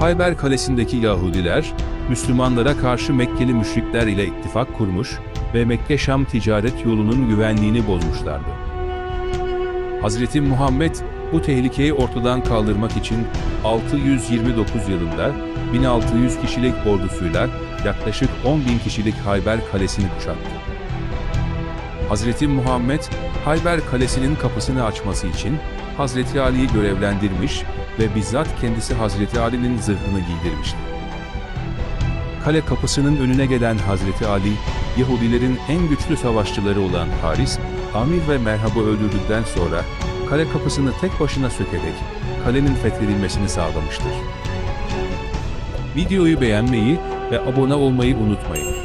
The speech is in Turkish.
Hayber Kalesi'ndeki Yahudiler, Müslümanlara karşı Mekkeli müşrikler ile ittifak kurmuş ve Mekke-Şam ticaret yolunun güvenliğini bozmuşlardı. Hazreti Muhammed bu tehlikeyi ortadan kaldırmak için 629 yılında 1600 kişilik ordusuyla yaklaşık 10 bin kişilik Hayber Kalesi'ni kuşattı. Hazreti Muhammed, Hayber Kalesi'nin kapısını açması için Hazreti Ali'yi görevlendirmiş ve bizzat kendisi Hazreti Ali'nin zırhını giydirmişti. Kale kapısının önüne gelen Hazreti Ali, Yahudilerin en güçlü savaşçıları olan Haris, Amir ve Merhab'ı öldürdükten sonra kale kapısını tek başına sökerek kalenin fethedilmesini sağlamıştır. Videoyu beğenmeyi ve abone olmayı unutmayın.